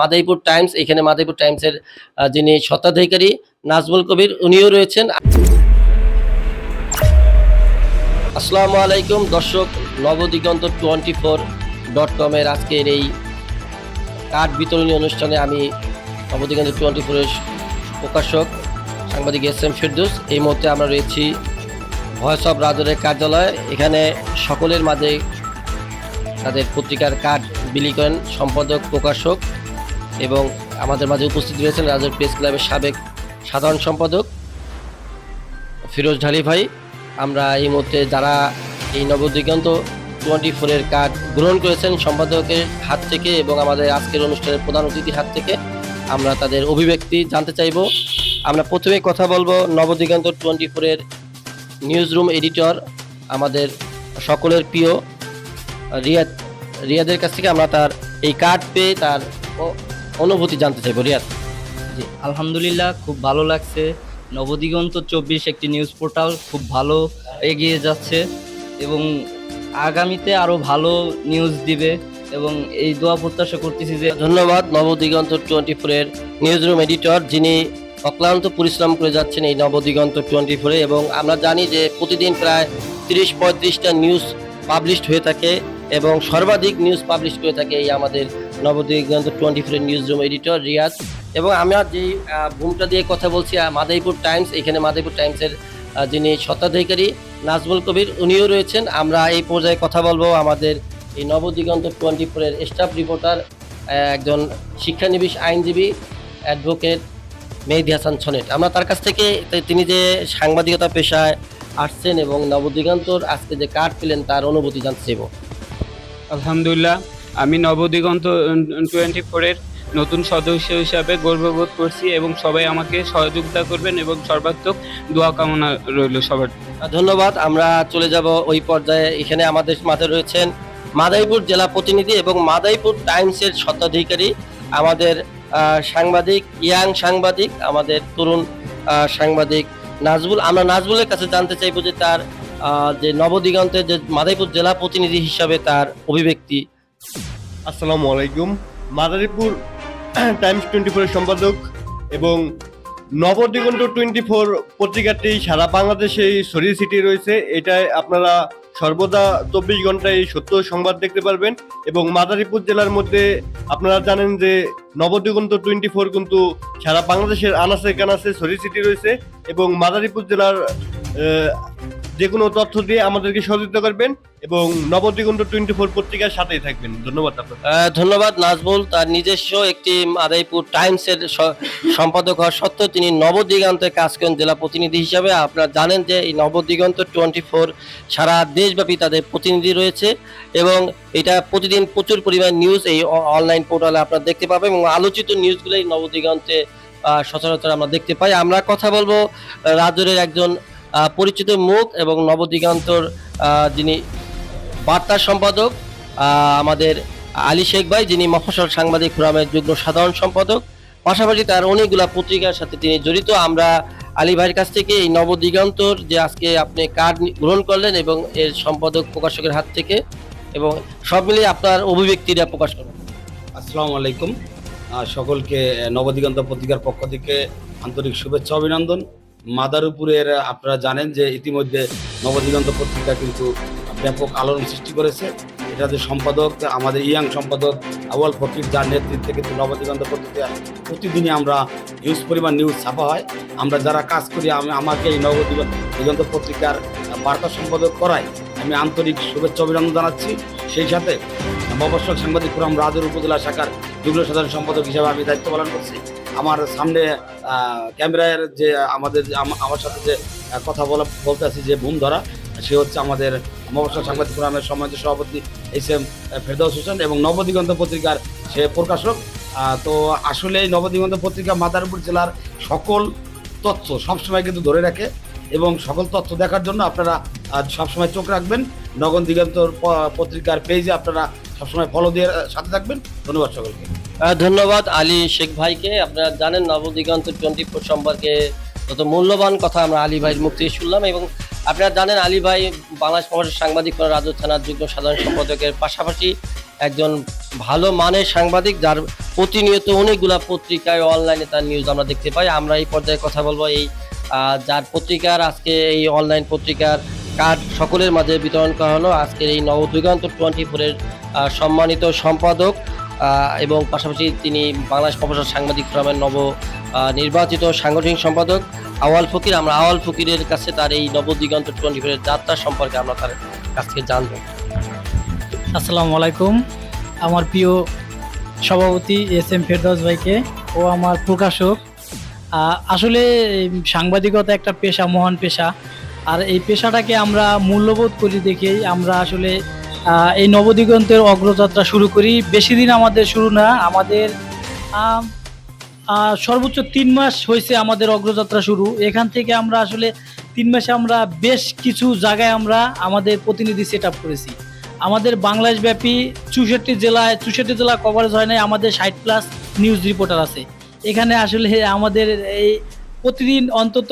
মাদাইপুর Times, এখানে মাদাইপুর টাইমসের যিনি স্বত্বাধিকারী, নাজমুল কবির, উনিও রয়েছেন। আসসালামু আলাইকুম দর্শক, নবদিগন্ত টোয়েন্টি ফোর ডট কমের আজকের এই কার্ড বিতরণী অনুষ্ঠানে আমি নবদিগন্ত টোয়েন্টি ফোরের প্রকাশক, সাংবাদিক এস এম ফেরদুস। এই মুহূর্তে আমরা রয়েছি ভয়েস অফ রাজরের কার্যালয়ে। এখানে সকলের মাঝে তাদের পত্রিকার কার্ড বিলি করেন সম্পাদক, প্রকাশক। এবং আমাদের মাঝে উপস্থিত রয়েছেন রাজর প্রেস ক্লাবের সাবেক সাধারণ সম্পাদক ফিরোজ ঢালি ভাই। আমরা এই মুহূর্তে যারা এই নবদিগন্ত টোয়েন্টি ফোরের কার্ড গ্রহণ করেছেন সম্পাদকের হাত থেকে এবং আমাদের আজকের অনুষ্ঠানের প্রধান অতিথির হাত থেকে, আমরা তাদের অভিব্যক্তি জানতে চাইব। আমরা প্রথমে কথা বলব নবদিগন্ত টোয়েন্টি ফোরের নিউজ রুম এডিটর, আমাদের সকলের প্রিয় রিয়াদ, রিয়াদের কাছ থেকে আমরা তার এই কার্ড পেয়ে তার অনুভূতি জানতে চাইব রিয়াদ জি আলহামদুলিল্লাহ খুব ভালো লাগছে। নবদিগন্ত চব্বিশ একটি নিউজ পোর্টাল খুব ভালো এগিয়ে যাচ্ছে এবং আগামীতে আরও ভালো নিউজ দিবে এবং এই দোয়া প্রত্যাশা করতেছি যে ধন্যবাদ নবদিগন্ত টোয়েন্টি ফোরের নিউজ রুম এডিটর যিনি অক্লান্ত পরিশ্রম করে যাচ্ছেন এই নবদিগন্ত টোয়েন্টি ফোরে এবং আমরা জানি যে প্রতিদিন প্রায় তিরিশ পঁয়ত্রিশটা নিউজ পাবলিশড হয়ে থাকে এবং সর্বাধিক নিউজ পাবলিশ করে থাকে এই আমাদের Nabadiganta twenty four newsroom editor Riaz. এবং আমরা যেই ভূমিকা দিয়ে কথা বলছি মাদাইপুর টাইমস, এখানে মাদাইপুর টাইমসের যিনি স্বত্বাধিকারী নাজমুল কবির, উনিও রয়েছেন। আমরা এই পর্যায়ে কথা বলব আমাদের এই নবদিগন্ত টোয়েন্টি ফোরের স্টাফ রিপোর্টার একজন শিক্ষানিবিশ আইনজীবী অ্যাডভোকেট মেহেদি হাসান ছনেট আমরা তার কাছ থেকে তিনি যে সাংবাদিকতা পেশায় আসছেন এবং নবদিগন্তর আজকে যে কার্ড পেলেন, তার অনুভূতি জানতে চাইব। আলহামদুলিল্লাহ আমি নবদিগন্ত টোয়েন্টি ফোরের নতুন সদস্য হিসাবে গর্ববোধ করছি এবং সবাই আমাকে সহযোগিতা করবেন এবং সর্বাত্মক দোয়া কামনা রইল সবার। ধন্যবাদ। আমরা চলে যাব ওই পর্যায়ে। এখানে আমাদের মাঝে রয়েছেন মাদাইপুর জেলা প্রতিনিধি এবং মাদাইপুর টাইমসের স্বত্বাধিকারী আমাদের সাংবাদিক, ইয়াং সাংবাদিক, আমাদের তরুণ সাংবাদিক নাজবুল। আমরা নাজবুলের কাছে জানতে চাইব যে তার যে নবদিগন্তের যে মাদাইপুর জেলা প্রতিনিধি হিসাবে তার অভিব্যক্তি আসসালামু আলাইকুম। মাদারীপুর টাইমস টোয়েন্টি ফোরের সম্পাদক এবং নবদিগন্ত টোয়েন্টি ফোর পত্রিকাটি সারা বাংলাদেশেই ছড়িয়ে ছিটিয়ে রয়েছে। এটাই আপনারা সর্বদা চব্বিশ ঘন্টায় সত্য সংবাদ দেখতে পারবেন এবং মাদারীপুর জেলার মধ্যে আপনারা জানেন যে নবদিগন্ত টোয়েন্টি ফোর কিন্তু সারা বাংলাদেশের আনাচে কানাচে ছড়িয়ে ছিটিয়ে রয়েছে এবং মাদারীপুর জেলার যে কোনো তথ্য দিয়ে আমাদেরকে সহযোগিতা করবেন এবং নবদিগন্ত টোয়েন্টি ফোর পত্রিকার সাথেই থাকবেন। ধন্যবাদ আপনার ধন্যবাদ নাজবুল তার নিজস্ব একটি মাদাইপুর টাইমসের সম্পাদক হওয়া সত্ত্বেও তিনি নবদিগন্তে কাজ করেন জেলা প্রতিনিধি হিসাবে। আপনারা জানেন যে এই নবদিগন্ত টোয়েন্টি ফোর সারা দেশব্যাপী তাদের প্রতিনিধি রয়েছে এবং এটা প্রতিদিন প্রচুর পরিমাণ নিউজ এই অনলাইন পোর্টালে আপনারা দেখতে পাবেন এবং আলোচিত নিউজগুলো এই নবদিগন্তে সচরাচর আমরা দেখতে পাই। আমরা কথা বলব আহ, রাজরের একজন পরিচিত মুখ এবং নবদিগান্তর যিনি বার্তা সম্পাদক আমাদের আলী শেখ ভাই, যিনি মফসল সাংবাদিক ফোরামের যুগ্ম সাধারণ সম্পাদক। পাশাপাশি তার অনেকগুলা পত্রিকার সাথে তিনি জড়িত। আমরা আলী ভাইয়ের কাছ থেকে এই নবদিগন্তর যে আজকে আপনি কার্ড গ্রহণ করলেন এবং এর সম্পাদক প্রকাশকের হাত থেকে এবং সব মিলিয়ে আপনার অভিব্যক্তিটা প্রকাশ করবেন আসসালামু আলাইকুম। সকলকে নবদিগন্ত পত্রিকার পক্ষ থেকে আন্তরিক শুভেচ্ছা, অভিনন্দন। মাদারীপুরের আপনারা জানেন যে ইতিমধ্যে নবদিগন্ত পত্রিকা কিন্তু ব্যাপক আলোড়ন সৃষ্টি করেছে। এটাতে সম্পাদক, আমাদের ইয়াং সম্পাদক আওয়াল ফকির যার নেতৃত্বে কিন্তু নবদিগন্ত পত্রিকা প্রতিদিনই আমরা হিউজ পরিমাণ নিউজ ছাপা হয়। আমরা যারা কাজ করি, আমি, আমাকে এই নবদিগন্ত দিগন্ত পত্রিকার বার্তা সম্পাদক করায়, আমি আন্তরিক শুভেচ্ছা অভিনন্দন জানাচ্ছি। সেই সাথে মফস্বল সাংবাদিক ফোরাম রাজুর উপজেলা শাখার যুগ্ম সাধারণ সম্পাদক হিসেবে আমি দায়িত্ব পালন করছি। আমার সামনে ক্যামেরার যে আমাদের যে, আমার সাথে যে কথা বলা, বলতে আছি যে ভূম ধরা সে হচ্ছে আমাদের মফস্বল সাংবাদিক ফোরামের সম্মানিত সভাপতি এইচ এম ফেরদৌস হোসেন এবং নবদিগন্ত পত্রিকার সে প্রকাশক। তো আসলে এই নবদিগন্ত পত্রিকা মাদারীপুর জেলার সকল তথ্য সবসময় কিন্তু ধরে রাখে এবং সকল তথ্য দেখার জন্য আপনারা সবসময় চোখ রাখবেন। নগন দিগন্তর পত্রিকার পেজে আপনারা সবসময় ফলো দিয়ে সাথে থাকবেন। ধন্যবাদ সকলকে। ধন্যবাদ আলী শেখ ভাইকে। আপনারা জানেন নবদিগন্ত টোয়েন্টি ফোর সম্পর্কে যত মূল্যবান কথা আমরা আলী ভাইয়ের মুখ থেকে শুনলাম এবং আপনারা জানেন আলী ভাই বাংলাদেশ মহারাষ্ট্র সাংবাদিক ফোরাম রাজু থানার যুগ্ম সাধারণ সম্পাদকের পাশাপাশি একজন ভালো মানের সাংবাদিক যার প্রতিনিয়ত অনেকগুলা পত্রিকায় অনলাইনে তার নিউজ আমরা দেখতে পাই। আমরা এই পর্যায়ে কথা বলব এই যার পত্রিকার আজকে এই অনলাইন পত্রিকার কার্ড সকলের মাঝে বিতরণ করা হলো। আজকের এই নবদিগন্ত টোয়েন্টি ফোরের সম্মানিত সম্পাদক এবং পাশাপাশি তিনি বাংলাদেশ প্রফেসর সাংবাদিক ফোরামের নব নির্বাচিত সাংগঠনিক সম্পাদক আওয়াল ফকির। আমরা আওয়াল ফকিরের কাছে তার এই নবদিগন্ত টোয়েন্টি ফোরের যাত্রা সম্পর্কে আমরা তার কাছ থেকে জানব। আসসালামু আলাইকুম। আমার প্রিয় সভাপতি এস এম ফেরদৌস ভাইকে ও আমার প্রকাশক। আসলে সাংবাদিকতা একটা পেশা, মহান পেশা। আর এই পেশাটাকে আমরা মূল্যবোধ করি দেখেই আমরা আসলে এই নবদিগন্তের অগ্রযাত্রা শুরু করি। বেশি দিন আমাদের শুরু না, আমাদের সর্বোচ্চ তিন মাস হয়েছে আমাদের অগ্রযাত্রা শুরু। এখান থেকে আমরা আসলে তিন মাসে আমরা বেশ কিছু জায়গায় আমরা আমাদের প্রতিনিধি সেট করেছি। আমাদের বাংলাদেশ ব্যাপী চৌষট্টি জেলায়, চৌষট্টি জেলা কভারেজ হয় নাই, আমাদের ষাট প্লাস নিউজ রিপোর্টার আছে। এখানে আসলে আমাদের এই প্রতিদিন অন্তত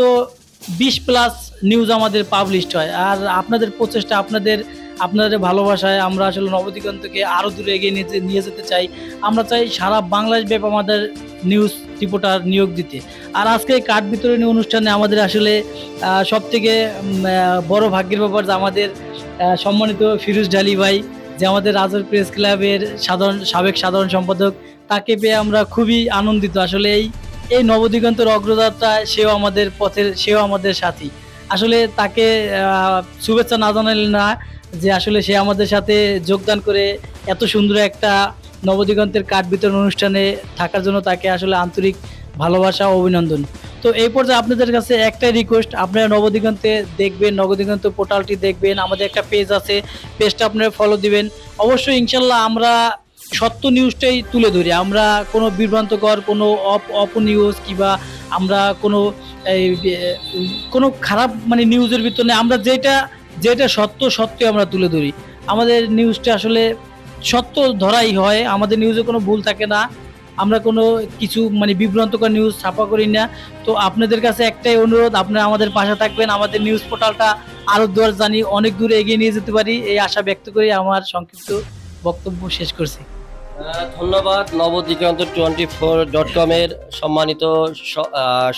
বিশ প্লাস নিউজ আমাদের পাবলিশড হয়। আর আপনাদের প্রচেষ্টা, আপনাদের আপনাদের ভালোবাসায় আমরা আসলে নবদিগন্তকে আরও দূরে এগিয়ে যে- নিয়ে যেতে চাই। আমরা চাই সারা বাংলাদেশ ব্যাপ আমাদের নিউজ রিপোর্টার নিয়োগ দিতে। আর আজকে কার্ড বিতরণী অনুষ্ঠানে আমাদের আসলে সব থেকে বড় ভাগ্যের ব্যাপার যে আমাদের সম্মানিত ফিরোজ ঢালি ভাই, যে আমাদের রাজর প্রেস ক্লাবের সাধারণ, সাবেক সাধারণ সম্পাদক, তাকে পেয়ে আমরা খুবই আনন্দিত। আসলে এই এই নবদিগন্তের অগ্রযাত্রায় সেও আমাদের পথের, সেও আমাদের সাথী। আসলে তাকে শুভেচ্ছা না জানালে না যে আসলে সে আমাদের সাথে যোগদান করে এত সুন্দর একটা নবদিগন্তের কাঠ বিতরণ অনুষ্ঠানে থাকার জন্য তাকে আসলে আন্তরিক ভালোবাসা ও অভিনন্দন। তো এই পর্যায়ে আপনাদের কাছে একটাই রিকোয়েস্ট আপনারা নবদিগন্তে দেখবেন, নবদিগন্ত পোর্টালটি দেখবেন, আমাদের একটা পেজ আছে পেজটা আপনারা ফলো দিবেন। অবশ্যই ইনশাল্লাহ আমরা সত্য নিউজটাই তুলে ধরি। আমরা কোনো বিভ্রান্তকর, কোনো অপ অপ নিউজ কিংবা আমরা কোনো এই কোনো খারাপ মানে নিউজের ভিতরে আমরা যেটা যেটা সত্য, সত্যই আমরা তুলে ধরি। আমাদের নিউজটা আসলে সত্য ধরাই হয়। আমাদের নিউজে কোনো ভুল থাকে না। আমরা কোনো কিছু মানে বিভ্রান্তকর নিউজ ছাপা করি না। তো আপনাদের কাছে একটাই অনুরোধ আপনারা আমাদের পাশে থাকবেন। আমাদের নিউজ পোর্টালটা আরও দূর জানি, অনেক দূরে এগিয়ে নিয়ে যেতে পারি। এই আশা ব্যক্ত করে আমার সংক্ষিপ্ত বক্তব্য শেষ করছি। ধন্যবাদ। নবদিগন্ত টোয়েন্টি ফোর ডট কমের সম্মানিত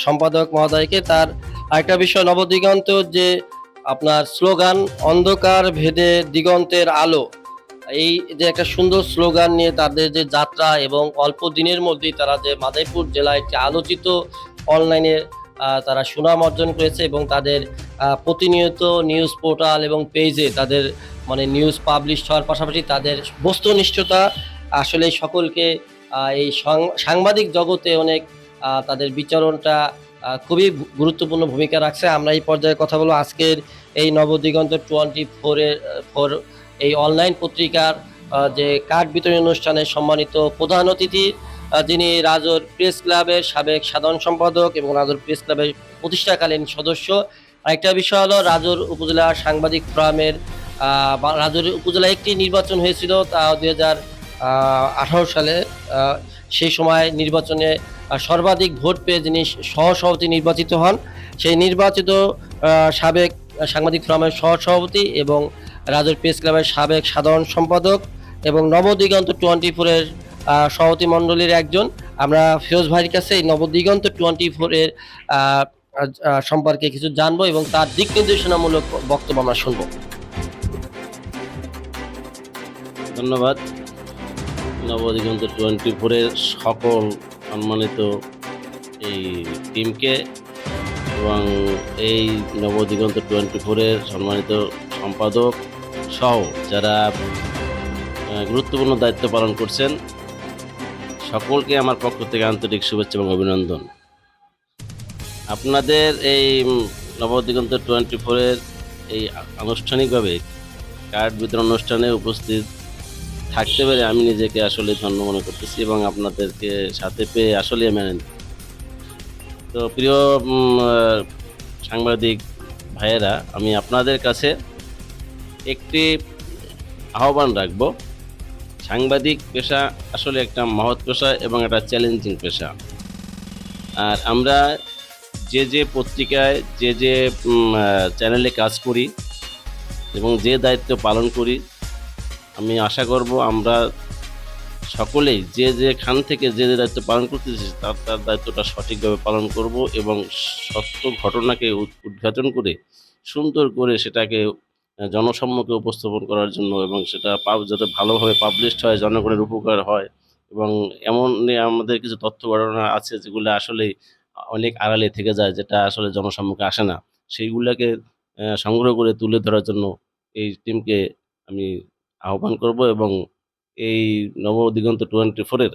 সম্পাদক মহোদয়কে। তার আরেকটা বিষয়, নবদিগন্ত যে আপনার স্লোগান, অন্ধকার ভেদে দিগন্তের আলো। এই যে একটা সুন্দর স্লোগান নিয়ে তাদের যে যাত্রা এবং অল্প দিনের মধ্যেই তারা যে মাদাইপুর জেলায় একটি আলোচিত অনলাইনে তারা সুনাম অর্জন করেছে এবং তাদের প্রতিনিয়ত নিউজ পোর্টাল এবং পেজে তাদের মানে নিউজ পাবলিশ হওয়ার পাশাপাশি তাদের বস্তুনিষ্ঠতা আসলে সকলকে এই সাংবাদিক জগতে অনেক তাদের বিচরণটা খুবই গুরুত্বপূর্ণ ভূমিকা রাখছে। আমরা এই পর্যায়ে কথা বলব আজকের এই নবদিগন্ত টোয়েন্টি ফোরের ফোর এই অনলাইন পত্রিকার যে কার্ড বিতরণী অনুষ্ঠানে সম্মানিত প্রধান অতিথি যিনি রাজর প্রেস ক্লাবের সাবেক সাধারণ সম্পাদক এবং রাজর প্রেস ক্লাবের প্রতিষ্ঠাকালীন সদস্য। আরেকটা বিষয় হলো, রাজর উপজেলা সাংবাদিক ফোরামের রাজর উপজেলায় একটি নির্বাচন হয়েছিল, তা দুই হাজার আঠারো সালে সেই সময় নির্বাচনে সর্বাধিক ভোট পেয়ে যিনি সহসভাপতি নির্বাচিত হন, সেই নির্বাচিত সাবেক সাংবাদিক ফোরামের সহসভাপতি এবং রাজর প্রেস ক্লাবের সাবেক সাধারণ সম্পাদক এবং নবদিগন্ত টোয়েন্টি ফোরের সভাপতি মণ্ডলীর একজন। আমরা ফিরোজ ভাইয়ের কাছে এই নবদিগন্ত টোয়েন্টি ফোরের সম্পর্কে কিছু জানব এবং তার দিক নির্দেশনামূলক বক্তব্য আমরা শুনব। ধন্যবাদ। নবদিগন্ত টোয়েন্টি ফোরের সকল সম্মানিত এই টিমকে এবং এই নবদিগন্ত টোয়েন্টি ফোরের সম্মানিত সম্পাদক সহ যারা গুরুত্বপূর্ণ দায়িত্ব পালন করছেন, সকলকে আমার পক্ষ থেকে আন্তরিক শুভেচ্ছা এবং অভিনন্দন। আপনাদের এই নবদিগন্ত টোয়েন্টি ফোরের এই আনুষ্ঠানিকভাবে কার্ড বিতরণ অনুষ্ঠানে উপস্থিত থাকতে পেরে আমি নিজেকে আসলে ধন্য মনে করতেছি এবং আপনাদেরকে সাথে পেয়ে আসলে আনন্দিত। তো প্রিয় সাংবাদিক ভাইয়েরা, আমি আপনাদের কাছে একটি আহ্বান রাখব সাংবাদিক পেশা আসলে একটা মহৎ পেশা এবং একটা চ্যালেঞ্জিং পেশা আর আমরা যে যে পত্রিকায়, যে যে চ্যানেলে কাজ করি এবং যে দায়িত্ব পালন করি আমি আশা করব আমরা সকলেই যে যে খান থেকে যে যে দায়িত্ব পালন করতেছি, তার তার দায়িত্বটা সঠিকভাবে পালন করব এবং সত্য ঘটনাকে উদ- উদ্ঘাটন করে, সুন্দর করে সেটাকে জনসম্মুখে উপস্থাপন করার জন্য এবং সেটা যাতে ভালোভাবে পাবলিশড হয়, জনগণের উপকার হয় এবং এমন আমাদের কিছু তথ্য ঘটনা আছে যেগুলো আসলে অনেক আড়ালে থেকে যায়, যেটা আসলে জনসম্মুখে আসে না। সেইগুলোকে সংগ্রহ করে তুলে ধরার জন্য এই টিমকে আমি আহ্বান করব এবং এই নব দিগন্ত টোয়েন্টি ফোরের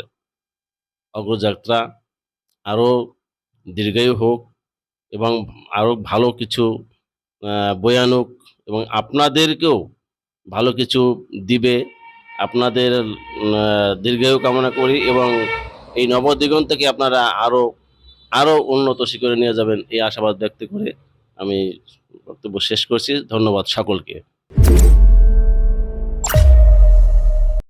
অগ্রযাত্রা আরও দীর্ঘায়ু হোক এবং আরও ভালো কিছু বয়ানুক এবং আপনাদেরকেও ভালো কিছু দিবে। আপনাদের দীর্ঘায়ু কামনা করি এবং এই নবদিগন্তকে আপনারা আরও আরও উন্নত শিখরে নিয়ে যাবেন এই আশাবাদ ব্যক্ত করে আমি বক্তব্য শেষ করছি। ধন্যবাদ সকলকে।